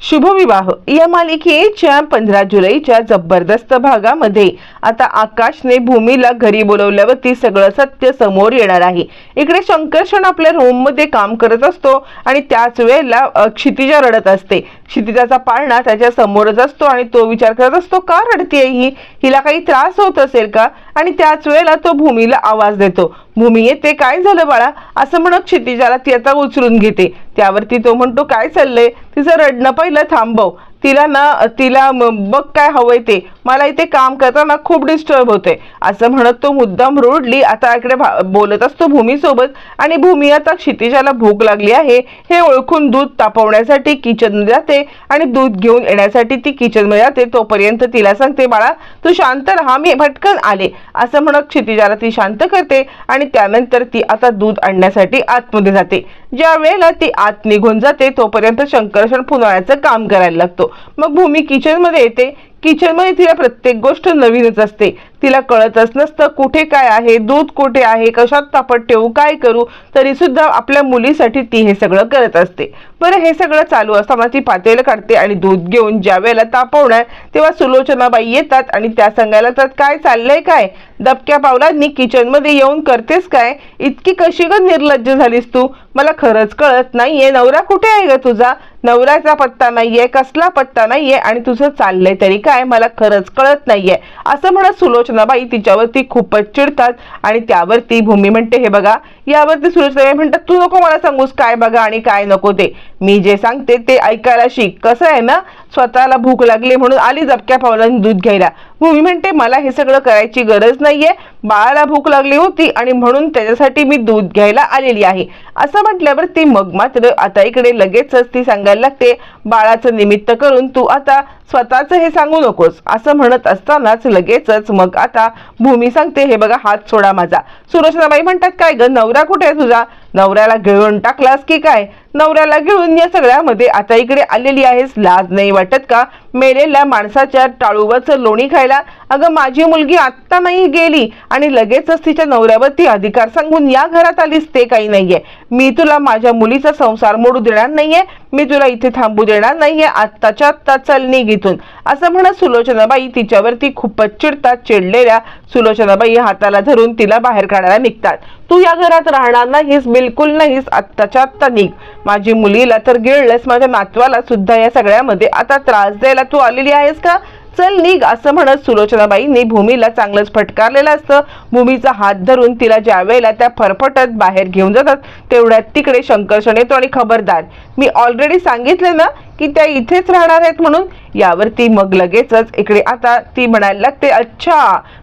शुभविवाह. या मालिकेच्या पंधरा जुलैच्या जबरदस्त भागामध्ये आता आकाशने भूमीला घरी बोलवल्यावरती सगळं सत्य समोर येणार आहे. इकडे शंकरशन आपल्या रूममध्ये काम करत असतो आणि त्याच वेळेला क्षितिजा रडत असते. क्षितिजाचा पाळणा त्याच्या समोरच असतो आणि तो विचार करत असतो का रडतीये ही? हिला काही त्रास होत असेल का? आणि त्याच वेळेला तो भूमीला आवाज देतो भूमी येते काय झालं बाळा? असं म्हणत क्षितिजाला ती आता उचलून घेते. त्यावरती तो म्हणतो काय चाललंय? तिचं रडणं पहिलं थांबव. तिला ना तिला बघ काय हवंय ते. मला इथे काम करताना खूप डिस्टर्ब होते. असं म्हणत तो मुद्दाम रोडली आता इकडे भा- बोलत असतो भूमीसोबत. आणि भूमी आता क्षितिजाला भूक लागली आहे. हे ओळखून दूध तापवण्यासाठी किचनमध्ये जाते आणि दूध घेऊन येण्यासाठी ती किचनमध्ये जाते. तोपर्यंत तिला सांगते बाळा तू शांत राहा मी भटकन आले. असं म्हणत क्षितिजाला ती शांत करते आणि त्यानंतर ती आता दूध आणण्यासाठी आतमध्ये जाते. ज्या वेळेला ती आत निघून जाते तोपर्यंत शंकरषण पुनवायचं काम करायला लागतो. मग भूमी किचनमध्ये येते. किचनमध्ये तिला प्रत्येक गोष्ट नवीनच असते. तिला कळतच नसतं कुठे काय आहे दूध कुठे आहे कशात तापत ठेवू काय करू तरी सुद्धा आपल्या मुलीसाठी ती हे सगळं करत असते. बरं हे सगळं चालू असताना ती पातेलं काढते आणि दूध घेऊन ज्या वेळेला तापवणार तेव्हा सुलोचनाबाई येतात आणि त्या सांगायला तर काय चाललंय काय? दबक्या पावलांनी किचनमध्ये येऊन करतेस काय? इतकी कशी ग निर्लज्ज झालीस तू? मला खरंच कळत नाहीये. नवरा कुठे आहे ग तुझा? नवऱ्याचा पत्ता नाहीये कसला पत्ता नाहीये आणि तुझं चाललंय तरी काय? मला खरंच कळत नाहीये. असं म्हणत सुलोचनाबाई तिच्यावरती खूपच चिडतात आणि त्यावरती भूमी म्हणते हे बघा यावरती सुलोचनाबाई म्हणतात तू नको मला सांगूस काय बघा आणि काय नको ते. मी जे सांगते ते ऐकायला शिक कसं आहे ना स्वतःला भूक लागली म्हणून आली जपक्या पावलांनी दूध घ्यायला. भूमी म्हणते मला हे सगळं करायची गरज नाहीये. बाळाला भूक लागली होती आणि म्हणून त्याच्यासाठी मी दूध घ्यायला आलेली आहे. असं म्हटल्यावर ती मग मात्र आता इकडे लगेचच ती सांगायला लागते बाळाचं निमित्त करून तू आता स्वतःच हे सांगू नकोस. असं म्हणत असतानाच लगेचच मग आता भूमी सांगते हे बघा हात सोडा माझा. सुरचनाबाई म्हणतात काय ग नवरा कुठे आहे तुझा? नवऱ्याला घेऊन टाकलास की काय? नवऱ्याला घेऊन या सगळ्यामध्ये आता इकडे आलेली आहेस. लाज नाही वाटत का? मेलेल्या माणसाच्या टाळूवरचं लोणी खायला? अगं माझी मुलगी आत्ता नाही गेली आणि लगेचच तिच्या नवऱ्यावरती अधिकार सांगून या घरात आलीस. ते काही नाहीये. मी तुला माझ्या मुलीचा संसार मोडू देणार नाहीये. मी तुला इथे थांबू देणार नाहीये. आत्ताच्या आत्ता चल निघितून असं म्हणत सुलोचनाबाई तिच्यावरती खूपच चिडतात. चिडलेल्या सुलोचनाबाई हाताला धरून तिला बाहेर काढायला निघतात. तू या घरात राहणार नाहीस बिलकुल नाहीस आत्ताच्या आत्ता निघ. माझी मुलीला तर गिळलंस माझ्या नातवाला सुद्धा या सगळ्यामध्ये आता त्रास द्यायला तू आलेली आहेस का? चल निघ असं म्हणत सुलोचनाबाईंनी भूमीला चांगलंच फटकारलेलं असतं. भूमीचा हात धरून तिला ज्या वेळेला त्या फरफटत बाहेर घेऊन जातात तेवढ्यात तिकडे शंकर्षण येतो आणि खबरदार. मी ऑलरेडी सांगितले ना की त्या इथेच राहणार आहेत म्हणून यावरती मग लगेचच इकडे आता ती म्हणायला लागते अच्छा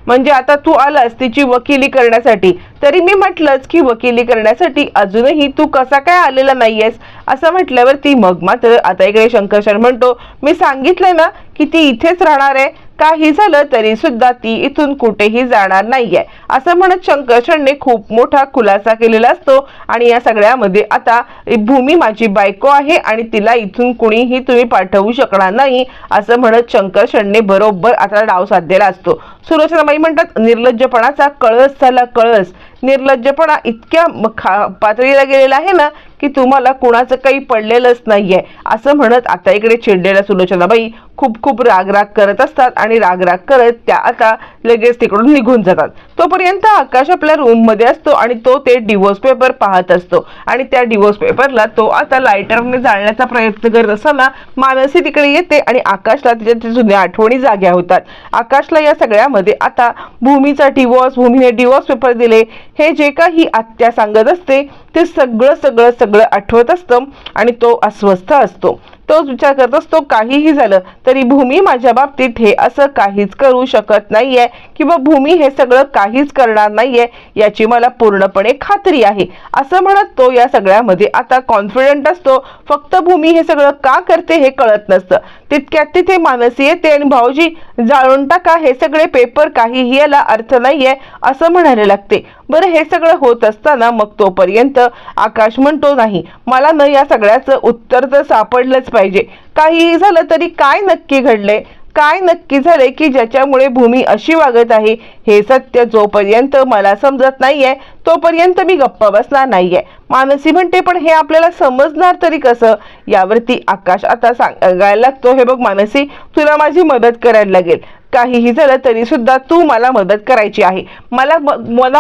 म्हणजे आता तू आलास तिची वकिली करण्यासाठी. तरी मी म्हटलंच की वकिली करण्यासाठी अजूनही तू कसा काय आलेला नाहीयेस? असं म्हटल्यावर ती मग मात्र आता इकडे शंकरशन म्हणतो मी सांगितलं ना की ती इथेच राहणार आहे. काही झालं तरी सुद्धा ती इथून कुठेही जाणार नाहीये. असं म्हणत शंकरशनने खूप मोठा खुलासा केलेला असतो आणि या सगळ्यामध्ये आता भूमी माझी बायको आहे आणि तिला इथून कुणीही तुम्ही पाठवू शकणार नाही असं म्हणत शंकरशनने बरोबर आता डाव साधलेला असतो. सुलोचनाबाई म्हणतात निर्लज्जपणाचा कळस झाला कळस. निर्लज्जपणा इतक्या खा- पातळीला गेलेला आहे ना की तुम्हाला कुणाचं काही पडलेलंच नाहीये. असं म्हणत आता इकडे चिडलेल्या सुलोचनाबाई खूप खूप रागराग करत असतात आणि रागराग करत त्या आता लगेच तिकडून निघून जातात. तोपर्यंत आकाश आपल्या रूममध्ये असतो आणि तो ते डिवोर्स पेपर पाहत असतो. आणि त्या डिवोर्स पेपरला तो आता लायटरने जाळण्याचा प्रयत्न करत असताना मानसी तिकडे येते आणि आकाशला तिच्या जुन्या आठवणी जाग्या होतात. आकाशला या सगळ्यामध्ये आता भूमीचा डिवोर्स भूमीने डिवोर्स पेपर दिले. हे जे काही आत्या सांगत असते ते सगळं सगळं सगळं आठवत असतं आणि तो अस्वस्थ असतो. तोच विचार करत असतो काहीही झालं तरी भूमी माझ्या बाबतीत हे असं काहीच करू शकत नाहीये. किंवा भूमी हे सगळं काहीच करणार नाहीये याची मला पूर्णपणे खात्री आहे. असं म्हणत तो या सगळ्यामध्ये आता कॉन्फिडंट असतो. फक्त भूमी हे सगळं का करते हे कळत नसतं. तितक्यात तिथे मानसी येते आणि भाऊजी जाळून टाका हे सगळे पेपर काहीही याला अर्थ नाहीये असं म्हणायला लागते. बरं हे सगळं होत असताना मग तोपर्यंत आकाश म्हणतो नाही मला न या सगळ्याचं उत्तर तर सापडलंच पाहिजे. काहीही झालं तरी काय नक्की घडले काय नक्की झाले की ज्याच्यामुळे भूमी अशी वागत आहे हे सत्य जोपर्यंत मला समजत नाहीये तोपर्यंत मी गप्प बसणार नाहीये. मानसी म्हणते पण हे आपल्याला समजणार तरी कसं? यावरती आकाश आता सांगायला लागतो. हे बघ मानसी तुला माझी मदत करायला लागेल. काहीही झालं तरी सुद्धा तू मला मदत करायची आहे. मला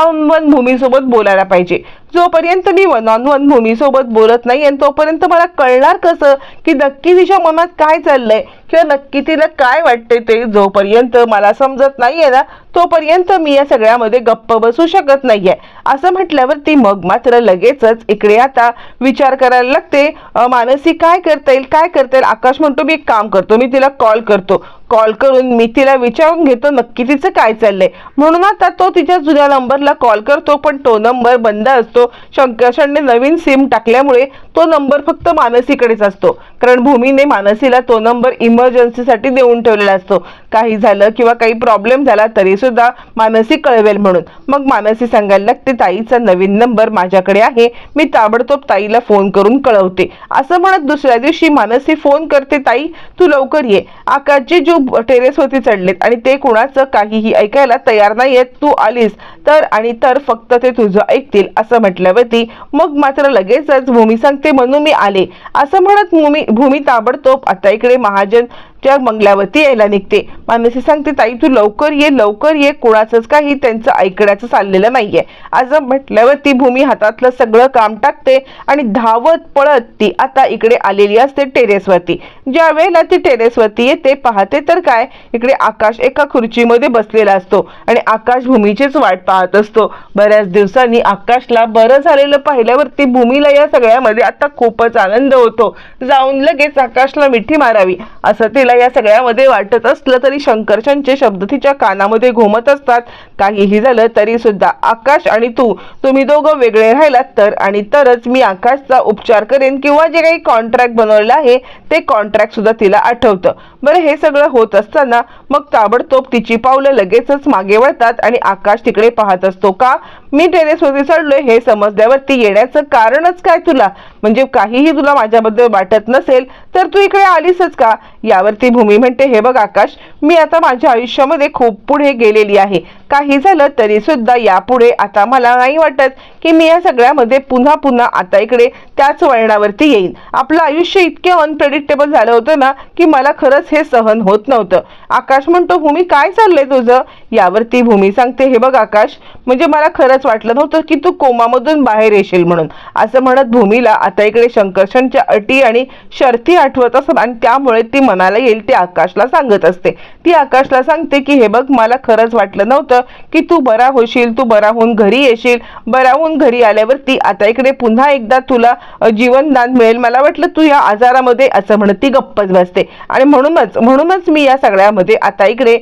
वन भूमीसोबत बोलायला पाहिजे. जोपर्यंत मी वन ऑन वन भूमीसोबत बोलत नाही आणि तोपर्यंत मला कळणार कसं की नक्की तिच्या मनात काय चाललंय किंवा नक्की तिला काय वाटते ते जोपर्यंत मला समजत नाहीये ना तोपर्यंत मी या सगळ्यामध्ये गप्प बसू शकत नाहीये. असं म्हटल्यावर ती मग मात्र लगेचच इकडे आता विचार करायला लागते मानसी काय करता येईल काय करता येईल? आकाश म्हणतो मी एक काम करतो मी तिला कॉल करतो. कॉल करून मी तिला विचारून घेतो नक्की तिचं काय चाललंय. म्हणून आता तो तिच्या जुन्या नंबरला कॉल करतो पण तो नंबर बंद असतो शंकरशनने नवीन सिम टाकल्यामुळे तो नंबर फक्त मानसीकडेच असतो. कारण भूमीने मानसीला तो नंबर इमर्जन्सीसाठी देऊन ठेवलेला असतो. काही झालं किंवा काही प्रॉब्लेम झाला तरी सुद्धा मानसी कळवेल म्हणून. मग मानसी सांगायला लागते ताईचा नवीन नंबर माझ्याकडे आहे. मी ताबडतोब ताईला फोन करून कळवते. असं म्हणत दुसऱ्या दिवशी मानसी फोन करते ताई तू लवकर ये. आकाशजी जो टेरेसवरती चढलेत आणि ते कुणाचं काहीही ऐकायला तयार नाहीयेत. तू आलीस तर आणि तर फक्त ते तुझं ऐकतील. असं म्हटल्यावरती मग मात्र लगेचच भूमी सांगते म्हणून मी आले. असं म्हणत भूमी भूमी ताबडतोब आता इकडे महाजन जग मंगलावती यायला निघते. मानसी सांगते ताई तू लवकर ये लवकर ये. कोणाचंच काही त्यांचं ऐकण्याचं चाललेलं नाहीये. आज म्हटल्यावर ती भूमी हातातलं सगळं काम टाकते आणि धावत पळत ती आता इकडे आलेली असते टेरेसवरती. ज्या वेळेला ती टेरेसवरती येते पाहते तर काय? इकडे आकाश एका खुर्चीमध्ये बसलेला असतो आणि आकाश भूमीचीच वाट पाहत असतो. बऱ्याच दिवसांनी आकाशला बरं झालेलं पाहिल्यावरती भूमीला या सगळ्यामध्ये आता खूपच आनंद होतो. जाऊन लगेच आकाशला मिठी मारावी. असं तिला या सगळ्यामध्ये वाटत असलं तरी शंकरशनचे शब्द तिच्या कानामध्ये घुमत असतात. काहीही झालं तरी सुद्धा आकाश आणि तू तुम्ही दोघं वेगळे राहिलात तर आणि तरच मी आकाशचा उपचार करेन किंवा जे काही कॉन्ट्रॅक्ट बनवलेलं आहे ते कॉन्ट्रॅक्ट सुद्धा तिला आठवतं. बरं हे सगळं होत असताना मग ताबडतोब तिची पावलं लगेचच मागे वळतात आणि आकाश तिकडे पाहत असतो का? मी टेरेसवरती चढलोय हे समजल्यावरती येण्याचं कारणच काय तुला? म्हणजे काहीही तुला माझ्याबद्दल वाटत नसेल तर तू इकडे आलीसच का? यावरती भूमी म्हणते हे बघ आकाश मी आता माझ्या आयुष्यामध्ये खूप पुढे गेलेली आहे. काही झालं तरी सुद्धा यापुढे आता मला नाही वाटत. की मी या सगळ्यामध्ये पुन्हा पुन्हा आता इकडे त्याच वळणावरती येईन. आपलं आयुष्य इतके अनप्रेडिक्टेबल झालं होतं ना की मला खरंच हे सहन होत नव्हतं. आकाश म्हणतो भूमी काय चाललंय तुझं? यावरती भूमी सांगते हे बघ आकाश म्हणजे मला खरंच वाटलं नव्हतं की तू कोमामधून बाहेर येशील म्हणून. असं म्हणत भूमीला आता इकडे शंकरशनच्या अटी आणि शर्ती आठवत असत आणि त्यामुळे ती मनाला येईल ते आकाशला सांगत असते. ती आकाशला सांगते की हे बघ मला खरंच वाटलं नव्हतं की तू बरा होशील तू बरा होऊन घरी येशील बरा होऊन घरी आल्यावरती आता इकडे पुन्हा एकदा तुला जीवनदान मिळेल. मला वाटलं तू या आजारामध्ये असं म्हणत ती गप्पच बसते. आणि म्हणूनच म्हणूनच मी या सगळ्यामध्ये आता इकडे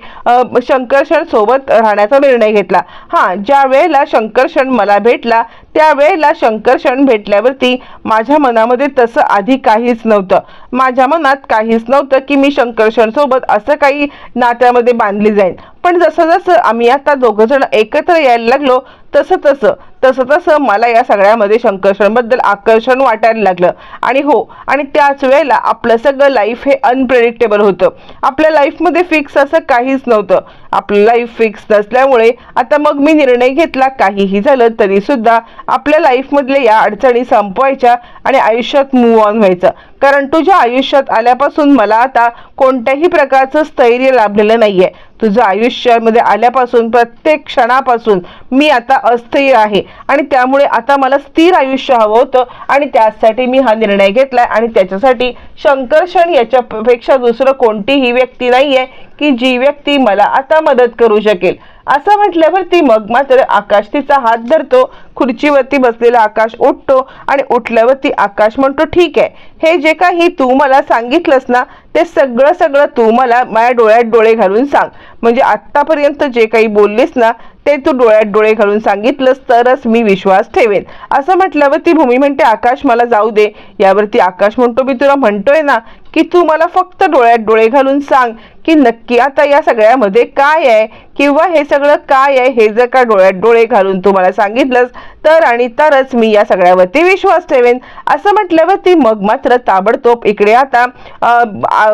शंकरशण सोबत राहण्याचा निर्णय घेतला. हा ज्या वेळेला शंकरशण मला भेटला त्यावेळेला शंकरशण भेटल्यावरती माझ्या मनामध्ये तसं आधी काहीच नव्हतं. माझ्या मनात काहीच नव्हतं की मी शंकर सोबत असं काही नात्यामध्ये बांधली जाईल पण जसं जसं आम्ही आता दोघं जण एकत्र यायला लागलो तसं तसं तसं तसं मला या सगळ्यामध्ये शंकरशणबद्दल आकर्षण वाटायला लागलं. आणि हो आणि त्याच वेळेला आपलं सगळं लाईफ हे अनप्रेडिक्टेबल होतं. आपल्या लाईफमध्ये फिक्स असं काहीच नव्हतं. आपलं लाईफ फिक्स नसल्यामुळे आता मग मी निर्णय घेतला. काहीही झालं तरी सुद्धा आपल्या लाईफमधल्या या अडचणी संपवायच्या आणि आयुष्यात मूव ऑन व्हायचं. कारण तुझ्या आयुष्यात आल्यापासून मला आता कोणत्याही प्रकारचं स्थैर्य लाभलेलं नाहीये. तुझं आयुष्यामध्ये आल्यापासून प्रत्येक क्षणापासून मी आता अस्थिर आहे आणि त्यामुळे आता मला स्थिर आयुष्य हवं होतं आणि त्यासाठी मी हा निर्णय घेतलाय आणि त्याच्यासाठी शंकरशण याच्यापेक्षा दुसरं कोणतीही व्यक्ती नाहीये की जी व्यक्ती मला आता मदत करू शकेल. असं म्हटल्यावर ती मग मात्र आकाश तिचा हात धरतो खुर्चीवरती बसलेला आकाश उठतो आणि उठल्यावरती आकाश म्हणतो ठीक आहे. हे जे काही तू मला सांगितलंस ना ते सगळं सगळं तू मला माझ्या डोळ्यात डोळे घालून सांग. म्हणजे आत्तापर्यंत जे काही बोललीस ना ते तू डोळ्यात डोळे घालून सांगितलंस तरच मी विश्वास ठेवेन. असं म्हटल्यावर ती भूमी म्हणते आकाश मला जाऊ दे. यावरती आकाश म्हणतो मी तुला म्हणतोय ना की तू मला फक्त डोळ्यात डोळे घालून सांग की नक्की आता या सगळ्यामध्ये काय आहे? किंवा हे सगळं काय आहे? हे जर का डोळ्यात डोळे घालून तू मला सांगितलंस तर आणि तरच मी या सगळ्यावरती विश्वास ठेवेन. असं म्हटल्यावरती मग मात्र ताबडतोब इकडे आता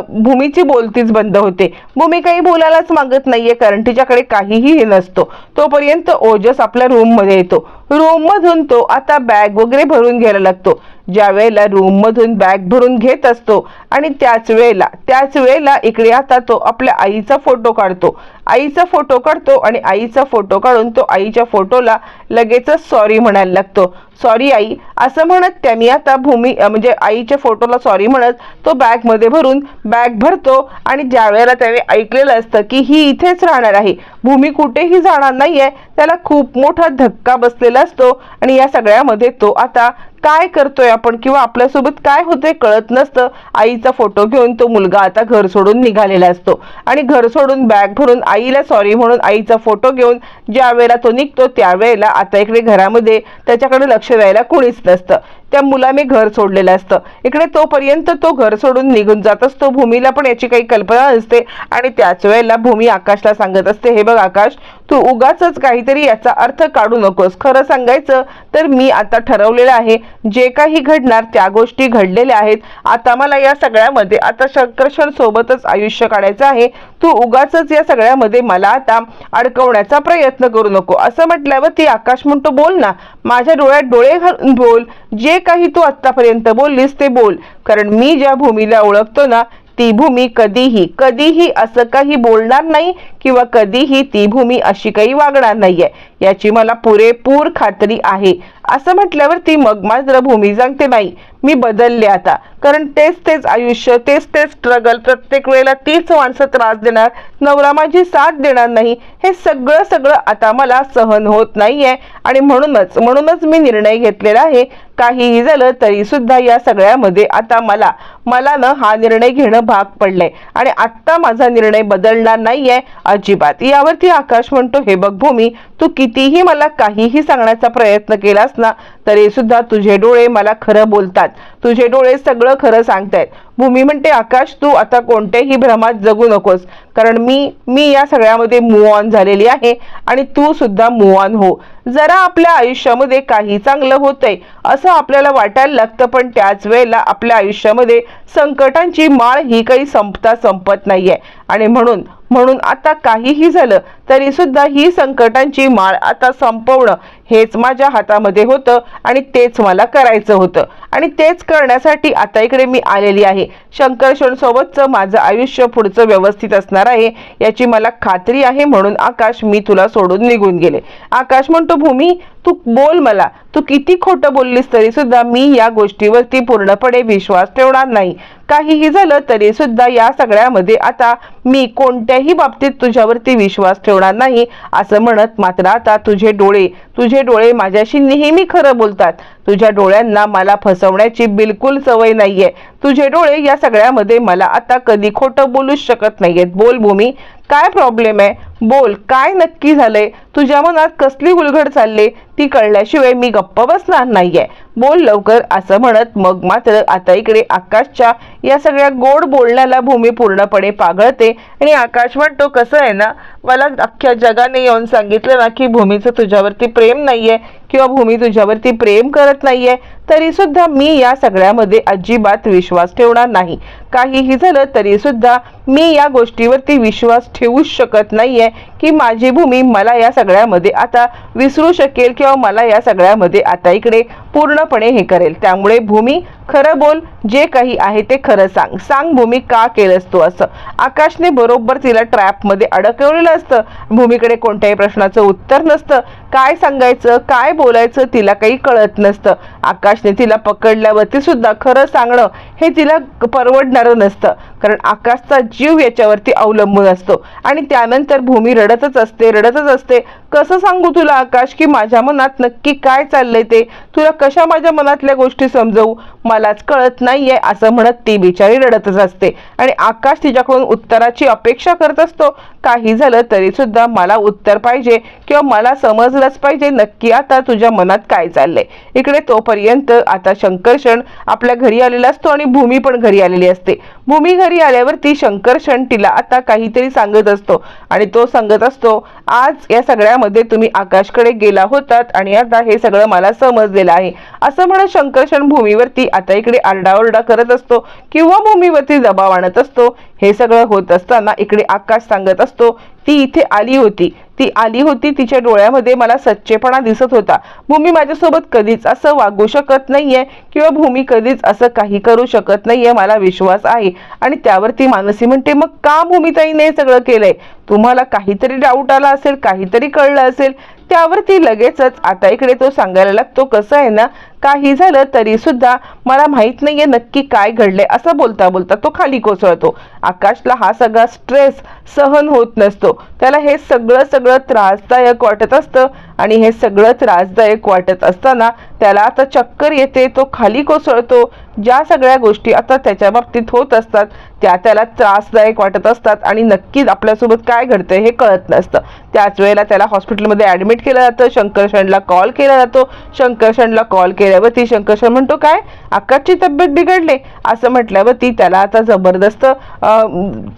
भूमीची बोलतीच बंद होते. भूमी काही बोलायलाच मागत नाहीये कारण तिच्याकडे काहीही हे नसतो. तोपर्यंत ओजस आपल्या रूममध्ये येतो. रूम मधून तो आता बॅग वगैरे भरून घ्यायला लागतो. ज्या वेळेला रूम मधून बॅग भरून घेत असतो आणि त्याच वेळेला त्याच वेळेला इकडे आता तो आपल्या आईचा फोटो काढतो. आईचा फोटो काढतो आणि आईचा फोटो काढून तो आईच्या फोटोला लगेचच सॉरी म्हणायला लागतो. सॉरी आई. असं म्हणत त्यांनी आता भूमी म्हणजे आईच्या फोटोला सॉरी म्हणत तो बॅगमध्ये भरून बॅग भरतो आणि ज्या वेळेला त्याने ऐकलेलं असतं की ही इथेच राहणार आहे भूमी कुठेही जाणार नाहीये त्याला खूप मोठा धक्का बसलेला असतो आणि या सगळ्यामध्ये तो आता काय करतोय आपण किंवा आपल्यासोबत काय होतंय कळत नसतं. आईचा फोटो घेऊन तो मुलगा आता घर सोडून निघालेला असतो. आणि घर सोडून बॅग भरून आईला सॉरी म्हणून आईचा फोटो घेऊन ज्या वेळेला तो निघतो त्यावेळेला आता इकडे घरामध्ये त्याच्याकडे लक्ष द्यायला कोणीच नसतं. त्या मुलाने घर सोडलेलं असतं. इकडे तोपर्यंत तो घर सोडून निघून जात असतो. भूमीला पण याची काही कल्पना नसते आणि त्याच वेळेला भूमी आकाशला सांगत असते हे बघ आकाश तू उगाच काहीतरी याचा अर्थ काढू नकोस. खरं सांगायचं तर मी आता ठरवलेलं आहे जे काही घडणार त्या गोष्टी घडलेल्या आहेत. आता मला या सगळ्यामध्ये आता शंकरशन सोबतच आयुष्य काढायचं आहे. तू उगाच या सगळ्यामध्ये मला आता अडकवण्याचा प्रयत्न करू नको. असं म्हटल्यावर ती आकाश म्हणतो बोल ना. माझ्या डोळ्यात डोळे घालून बोल. जे काही तू आतापर्यंत बोललीस ते बोल. कारण मी ज्या भूमीला ओळखतो ना ती भूमी कधीही कधीही असं काही बोलणार नाही किंवा कधीही ती भूमी अशी काही वागणार नाहीये. याची मला पुरेपूर खात्री आहे. असं म्हटल्यावर ती मग मात्र भूमी सांगते नाही मी बदलले आता. कारण तेच तेच आयुष्य तेच तेच स्ट्रगल प्रत्येक वेळेला तीच माणसं त्रास देणार नवरा माझी साथ देणार नाही हे सगळं सगळं आता मला सहन होत नाहीये. आणि म्हणूनच म्हणूनच मी निर्णय घेतलेला आहे. काहीही झालं तरी सुद्धा या सगळ्यामध्ये आता मला मला ना हा निर्णय घेणं भाग पडलंय. आणि आत्ता माझा निर्णय बदलणार नाहीये अजिबात. यावरती आकाश म्हणतो हे बघ भूमी तू कितीही मला काहीही सांगण्याचा प्रयत्न केलास ना तरी सुद्धा तुझे डोळे मला खरं बोलतात. तुझे डोळे सगळं खरं सांगतायत. भूमी म्हणते आकाश तू आता कोणत्याही भ्रमात जगू नकोस. कारण मी मी या सगळ्यामध्ये मूव ऑन झालेली आहे आणि तू सुद्धा मूव ऑन हो. जरा आपल्या आयुष्यामध्ये काही चांगलं होतंय असं आपल्याला वाटायला लागतं पण त्याच वेळेला आपल्या आयुष्यामध्ये संकटांची माळ ही काही संपता संपत नाहीये. आणि म्हणून म्हणून आता काहीही झालं तरी सुद्धा ही संकटांची माळ आता संपवणं हेच माझ्या हातामध्ये होतं आणि तेच मला करायचं होतं. आणि तेच करण्यासाठी आता इकडे मी आलेली आहे. शंकरशण सोबतचं माझं आयुष्य पुढचं व्यवस्थित असणार आहे याची मला खात्री आहे म्हणून आकाश मी तुला सोडून निघून गेले. आकाश म्हणतो भूमी तू बोल मला. तू किती खोटं बोललीस तरी सुद्धा मी या गोष्टीवरती पूर्णपणे विश्वास ठेवणार नाही. काहीही झालं तरी सुद्धा या सगळ्यामध्ये आता मी कोणत्याही बाबतीत तुझ्यावरती विश्वास ठेवणार नाही असं म्हणत मात्र आता तुझे डोळे तुझे डोळे माझ्याशी नेहमी खरं बोलतात. तुझ्या डोळ्यांना मला फसवण्याची बिलकुल सवय नाहीये. तुझे डोळे या सगळ्यामध्ये मला आता कधी खोटं बोलूच शकत नाहीयेत. बोल भूमी. काय प्रॉब्लेम आहे? बोल काय नक्की झालंय? तुझ्या मनात कसली उलघड चालली? ती कळल्याशिवाय मी गप्प बसणार नाहीये. बोल लवकर असं म्हणत मग मात्र आता इकडे आकाशच्या या सगळ्या गोड बोलण्याला भूमी पूर्णपणे पागळते आणि आकाश म्हणतो कसं आहे ना? मला अख्ख्या जगाने येऊन सांगितलं ना की भूमीचं तुझ्यावरती प्रेम नाहीये किंवा भूमी तुझ्यावरती प्रेम करत नाहीये तरी सुद्धा मी या सगळ्यामध्ये अजिबात विश्वास ठेवणार नाही. काहीही झालं तरी सुद्धा मी या गोष्टीवरती विश्वास ठेवूच शकत नाहीये की माझी भूमी मला या सगळ्यामध्ये आता विसरू शकेल किंवा मला या सगळ्यामध्ये आता इकडे पूर्ण पूर्णपणे हे करेल. त्यामुळे भूमी खरं बोल जे काही आहे ते खरं सांग. सांग भूमी का केलंस तू असं? आकाशने बरोबर तिला ट्रॅपमध्ये अडकवलेलं असतं. भूमीकडे कोणत्याही प्रश्नाचं उत्तर नसतं. काय सांगायचं काय बोलायचं तिला काही कळत नसतं. आकाशने तिला पकडल्यावरती सुद्धा खरं सांगणं हे तिला परवडणारं नसतं. कारण आकाशचा जीव याच्यावरती अवलंबून असतो. आणि त्यानंतर भूमी रडतच असते रडतच असते. कसं सांगू तुला आकाश की माझ्या मनात नक्की काय चाललंय ते? तुला कशा माझ्या मनातल्या गोष्टी समजवू? मलाच कळत नाहीये असं म्हणत ती बिचारी रडतच असते. आणि आकाश तिच्याकडून उत्तराची अपेक्षा करत असतो. काही झालं तरी सुद्धा मला उत्तर पाहिजे किंवा मला समजलंच पाहिजे नक्की आता तुझ्या मनात काय चाललंय. इकडे तोपर्यंत आता शंकरशण आपल्या घरी आलेला असतो आणि भूमी पण घरी आलेली असते. भूमी घरी आल्यावरती शंकरशण तिला आता काहीतरी सांगत असतो. आणि तो सांगत असतो आज या सगळ्यामध्ये तुम्ही आकाशकडे गेला होतात आणि आता हे सगळं मला समजलेलं आहे. असं म्हणत शंकरशण भूमीवरती आता इकडे आरडाओरडा करत असतो किंवा भूमीवरती दबाव आणत असतो. हे सगळं होत असताना इकडे आकाश सांगत असतो ती इथे आली होती. ती आली होती तिच्या डोळ्यामध्ये मला सच्चेपणा दिसत होता. भूमी माझ्यासोबत कधीच असं वागू शकत नाहीये किंवा भूमी कधीच असं काही करू शकत नाहीये मला विश्वास आहे. आणि त्यावरती मानसी म्हणते मग का भूमिताईने हे सगळं केलंय? तुम्हाला काहीतरी डाऊट आला असेल काहीतरी कळलं असेल. त्यावरती लगेचच आता इकडे तो सांगायला लागतो कसं आहे ना काही झालं तरी सुद्धा मला माहीत नाहीये नक्की काय घडलंय. असं बोलता बोलता तो खाली कोसळतो. आकाशला हा सगळा स्ट्रेस सहन होत नसतो. त्याला हे सगळं सगळं त्रासदायक वाटत असतं आणि हे सगळं त्रासदायक वाटत असताना त्याला आता चक्कर येते तो खाली कोसळतो. ज्या सगळ्या गोष्टी आता त्याच्या बाबतीत होत असतात त्या त्याला त्रासदायक वाटत असतात आणि नक्कीच आपल्यासोबत काय घडतंय हे कळत नसतं. त्याच वेळेला त्याला हॉस्पिटलमध्ये ॲडमिट केलं जातं शंकरशणला कॉल केला जातो. शंकरशणला कॉल गेल्यावरती शंकरशर म्हणतो काय? आकाशची तब्येत बिघडले. असं म्हटल्यावरती त्याला आता जबरदस्त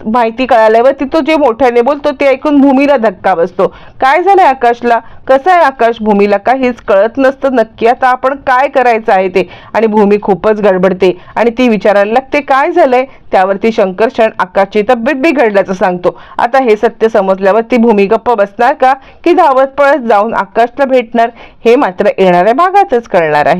माहिती कळाल्यावरती तो जे मोठ्याने बोलतो ते ऐकून भूमीला धक्का बसतो. काय झालंय आकाशला? कसं आहे आकाश भूमीला? काहीच कळत नसतं. नक्की आता आपण काय करायचं आहे ते? आणि भूमी खूपच गडबडते आणि ती विचारायला लागते काय झालंय? त्यावरती शंकरशण आकाशची तब्येत बिघडल्याचं सांगतो. आता हे सत्य समजल्यावर ती भूमी गप्प बसणार का? की धावत पळत जाऊन आकाशला भेटणार? हे मात्र येणाऱ्या भागातच कळणार आहे.